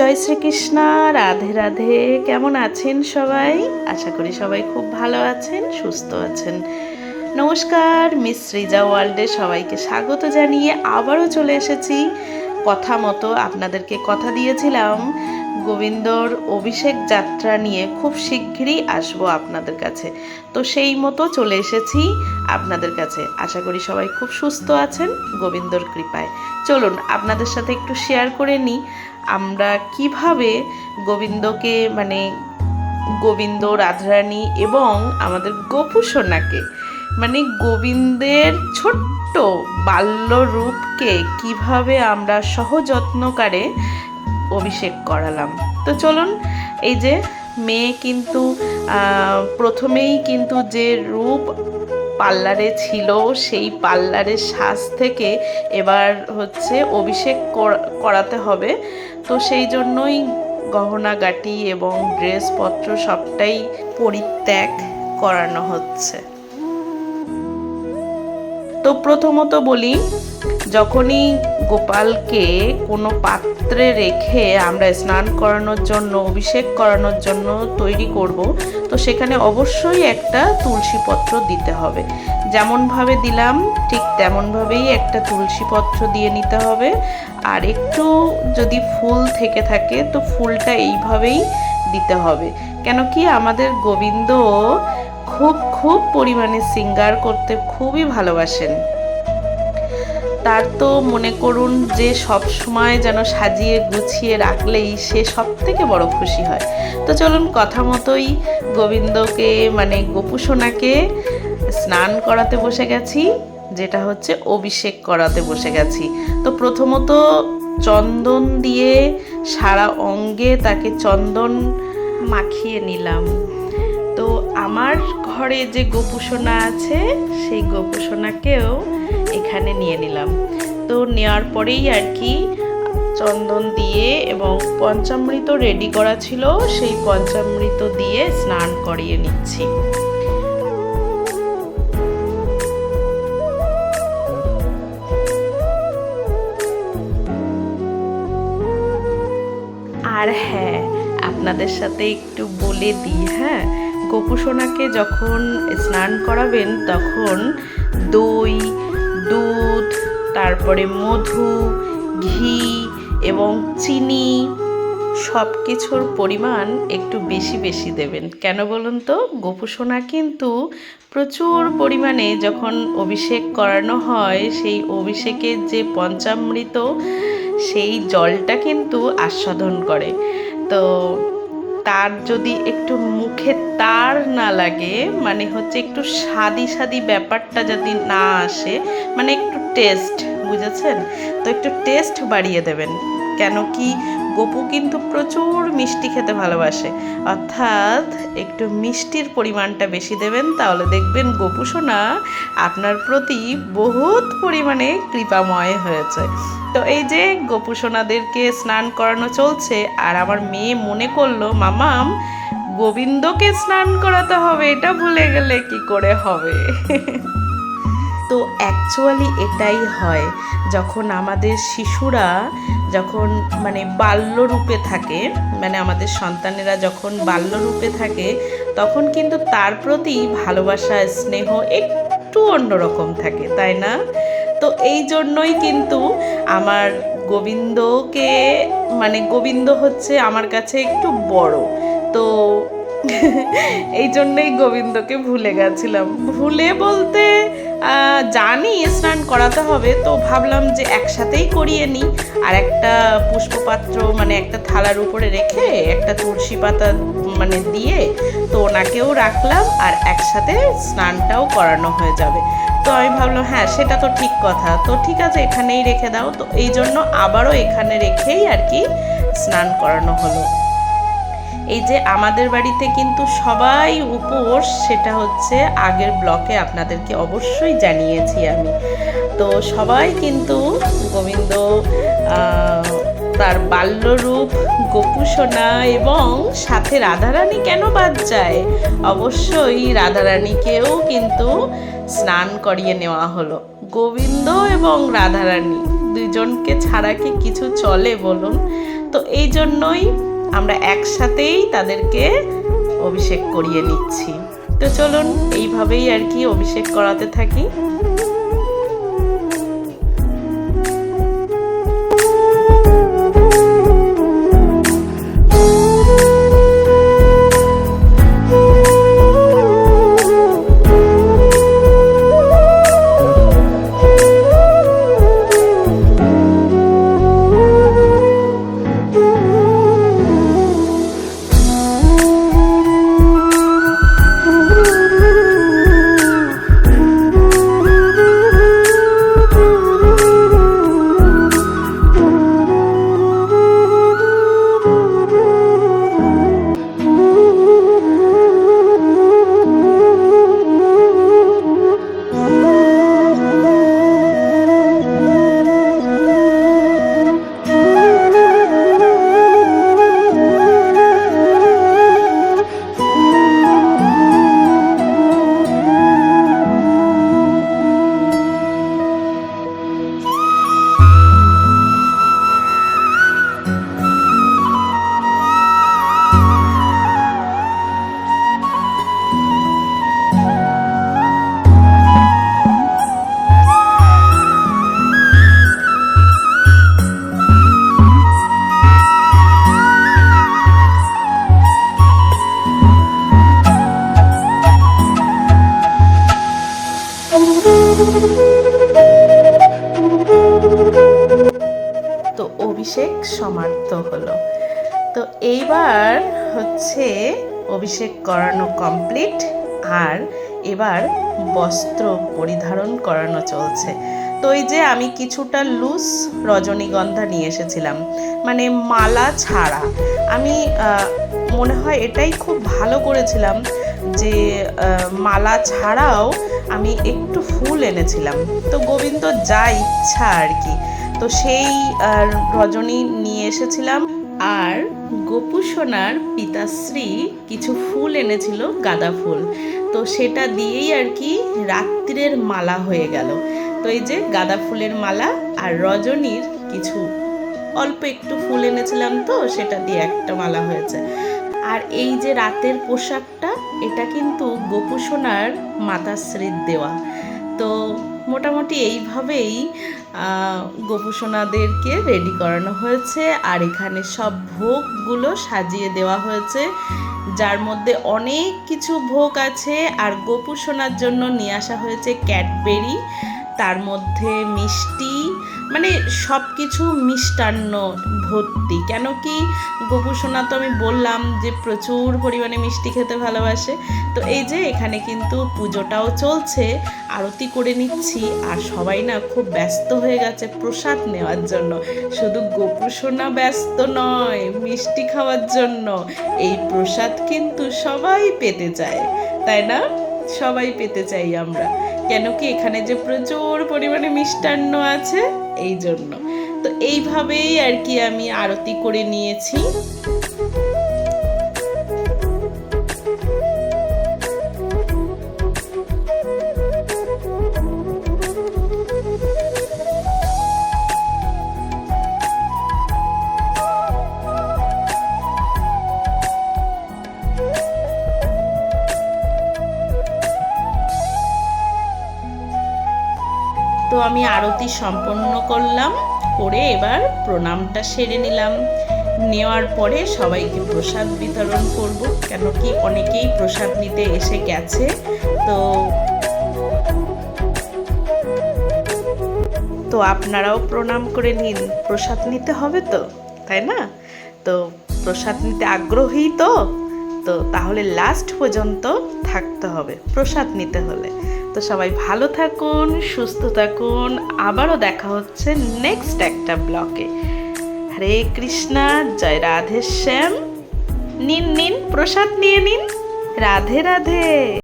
জয় শ্রীকৃষ্ণ, রাধে রাধে। কেমন আছেন সবাই? আশা করি সবাই খুব ভালো আছেন, সুস্থ আছেন। নমস্কার, মিস রিজা ওয়ার্ল্ডে সবাইকে স্বাগত জানিয়ে আবারও চলে এসেছি। কথা মতো আপনাদেরকে কথা দিয়েছিলাম, গোবিন্দর অভিষেক যাত্রা নিয়ে খুব শিগগিরই আসব আপনাদের কাছে। তো সেই মতো চলে এসেছি আপনাদের কাছে। আশা করি সবাই খুব সুস্থ আছেন, গোবিন্দর কৃপায়। চলুন, আপনাদের সাথে একটু শেয়ার করে নিই। আমরা কীভাবে গোবিন্দকে মানে গোবিন্দ রাধারানী এবং আমাদের গোপু সোনাকে মানে গোবিন্দের ছোট্ট বাল্য রূপকে কীভাবে আমরা সহযত্নকারে অভিষেক করালাম। তো চলুন, এই যে মেয়ে কিন্তু প্রথমেই কিন্তু যে রূপ পার্লারে ছিল, সেই পার্লারের সাজ থেকে এবার হচ্ছে অভিষেক করাতে হবে। তো সেই জন্যই গহনা, গাটি এবং ড্রেসপত্র সবটাই পরিত্যাগ করানো হচ্ছে। তো প্রথমত বলি, যখনই গোপালকে কোনো পাত্রে রেখে আমরা স্নান করানোর জন্য, অভিষেক করানোর জন্য তৈরি করব, তো সেখানে অবশ্যই একটা তুলসী পত্র দিতে হবে। যেমনভাবে দিলাম, ঠিক তেমনভাবেই একটা তুলসী পত্র দিয়ে নিতে হবে। আর একটু যদি ফুল থেকে থাকে, তো ফুলটা এইভাবেই দিতে হবে। কেন কি আমাদের গোবিন্দ খুব খুব পরিমাণে সিঙ্গার করতে খুবই ভালোবাসেন। তার তো মনে করুন যে সব সময় যেন সাজিয়ে গুছিয়ে রাখলেই সে সব থেকে বড় খুশি হয়। তো চলুন কথা মতোই গোবিন্দকে মানে গোপু সোনাকে স্নান করাতে বসে গেছি, যেটা হচ্ছে অভিষেক করাতে বসে গেছি। তো প্রথমত চন্দন দিয়ে সারা অঙ্গে তাকে চন্দন মাখিয়ে নিলাম। আমার ঘরে যে গোপুসোনা আছে, সেই গোপুসোনাকেও এখানে নিয়ে নিলাম। তো নেওয়ার পরেই আর কি চন্দন দিয়ে এবং পঞ্চামৃত রেডি করা ছিল, সেই পঞ্চামৃত দিয়ে স্নান করিয়ে নিচ্ছি। আর হ্যাঁ আপনাদের সাথে একটু বলে দিই হ্যাঁ? গোপুসোনাকে যখন স্নান করাবেন, তখন দই, দুধ, তারপরে মধু, ঘি এবং চিনি সব কিছুর পরিমাণ একটু বেশি বেশি দেবেন। কেন বলুন তো? গোপুসোনা কিন্তু প্রচুর পরিমাণে যখন অভিষেক করানো হয়, সেই অভিষেকের যে পঞ্চামৃত, সেই জলটা কিন্তু আস্বাদন করে। তো তার যদি একটু মুখে তার না লাগে মানে হচ্ছে একটু সাদি সাদি ব্যাপারটা যদি না আসে মানে একটু টেস্ট বুঝেছেন? তো একটু টেস্ট বাড়িয়ে দেবেন। কেন কি গপু কিন্তু প্রচুর মিষ্টি খেতে ভালোবাসে। অর্থাৎ একটু মিষ্টির পরিমাণটা বেশি দেবেন, তাহলে দেখবেন গপু সোনা আপনার প্রতি বহুত পরিমাণে কৃপাময় হয়েছে। তো এই যে গপু সোনাদেরকে স্নান করানো চলছে, আর আমার মেয়ে মনে করল, মামাম, গোবিন্দকে স্নান করাতে হবে, এটা ভুলে গেলে কি করে হবে? তো অ্যাকচুয়ালি এটাই হয়, যখন আমাদের শিশুরা যখন মানে বাল্যরূপে থাকে মানে আমাদের সন্তানেরা যখন বাল্যরূপে থাকে, তখন কিন্তু তার প্রতি ভালোবাসা, স্নেহ একটু অন্যরকম থাকে, তাই না? তো এই জন্যই কিন্তু আমার গোবিন্দকে মানে গোবিন্দ হচ্ছে আমার কাছে একটু বড়। তো এই জন্যই গোবিন্দকে ভুলে গেছিলাম। ভুলে বলতে জানি স্নান করাতে হবে, তো ভাবলাম যে একসাথেই করিয়ে নিই। আর একটা পুষ্পপাত্র মানে একটা থালার উপরে রেখে একটা তুলসী পাতা মানে দিয়ে তো ওনাকেও রাখলাম আর একসাথে স্নানটাও করানো হয়ে যাবে। তো আমি ভাবলাম হ্যাঁ সেটা তো ঠিক কথা। তো ঠিক আছে, এখানেই রেখে দাও। তো এই জন্য আবারও এখানে রেখেই আর কি স্নান করানো হলো। এই যে আমাদের বাড়িতে কিন্তু সবাই উপোস, সেটা হচ্ছে আগের ব্লকে আপনাদেরকে অবশ্যই জানিয়েছি আমি। তো সবাই কিন্তু গোবিন্দ তার বাল্যরূপ গোপুসোনা এবং সাথে রাধারানী কেন বাদ যায়? অবশ্যই রাধারানীকেও কিন্তু স্নান করিয়ে নেওয়া হলো। গোবিন্দ এবং রাধারানী দুজনকে ছাড়া কি কিছু চলে বলুন? তো এই জন্যই আমরা একসাথেই তাদেরকে অভিষেক করিয়ে নিচ্ছি। তো চলুন এইভাবেই আর কি অভিষেক করাতে থাকি। সমাপ্ত হলো। তো এইবার হচ্ছে অভিষেক করানো কমপ্লিট আর এবার বস্ত্র পরিধারণ করানো চলছে। তো এই যে আমি কিছুটা লুজ রজনীগন্ধা নিয়ে এসেছিলাম মানে মালা ছাড়া। আমি মনে হয় এটাই খুব ভালো করেছিলাম যে মালা ছাড়াও আমি একটু ফুল এনেছিলাম। তো গোবিন্দ যা ইচ্ছা আর কি। তো সেই রজনী নিয়ে এসেছিলাম। আর গোপু সোনার পিতাশ্রী কিছু ফুল এনেছিল, গাঁদা ফুল। তো সেটা দিয়েই আর কি রাত্রির মালা হয়ে গেল। তো এই যে গাঁদা ফুলের মালা আর রজনীর কিছু অল্প একটু ফুল এনেছিলাম তো, সেটা দিয়ে একটা মালা হয়েছে। আর এই যে রাতের পোশাকটা, এটা কিন্তু গোপু সোনার মাতাশ্রীর দেওয়া। তো মোটামুটি এইভাবেই গোপুসোনাদেরকে গোপু রেডি করানো হয়েছে। আর এখানে সব ভোগগুলো সাজিয়ে দেওয়া হয়েছে। যার মধ্যে অনেক কিছু ভোগ আছে। আর গোপুসোনার জন্য নিয়ে আসা হয়েছে ক্যাডবেরি। তার মধ্যে মিষ্টি মানে সব কিছু মিষ্টান্ন ভর্তি। কেন কি গোপু সোনা তো আমি বললাম যে প্রচুর পরিমাণে মিষ্টি খেতে ভালোবাসে। তো এই যে এখানে কিন্তু পুজোটাও চলছে, আরতি করে নিচ্ছি আর সবাই না খুব ব্যস্ত হয়ে গেছে প্রসাদ নেওয়ার জন্য। শুধু গোপু সোনা ব্যস্ত নয়, মিষ্টি খাওয়ার জন্য। এই প্রসাদ কিন্তু সবাই পেতে চায়, তাই না? সবাই পেতে চাই আমরা। কেন কি এখানে যে প্রচুর পরিমাণে মিষ্টান্ন আছে, এই জন্য। তো এইভাবেই আর কি আমি আরতি করে নিয়েছি। আমি আরতি সম্পন্ন করলাম, করে এবার প্রণামটা সেরে নিলাম। নেওয়ার পরে সবাইকে প্রসাদ বিতরণ করব কেন কি অনেকেই প্রসাদ নিতে এসে গেছে। তো তো আপনারাও প্রণাম করে নিন। প্রসাদ নিতে হবে তো, তাই না? তো প্রসাদ নিতে আগ্রহী তো? তো তাহলে লাস্ট পর্যন্ত থাকতে হবে প্রসাদ নিতে হলে। তো সবাই ভালো থাকুন, সুস্থ থাকুন। আবারও দেখা হচ্ছে নেক্সট একটা ব্লকে হরে কৃষ্ণা, জয় রাধে শ্যাম। নিন নিন, প্রসাদ নিয়ে নিন। রাধে রাধে।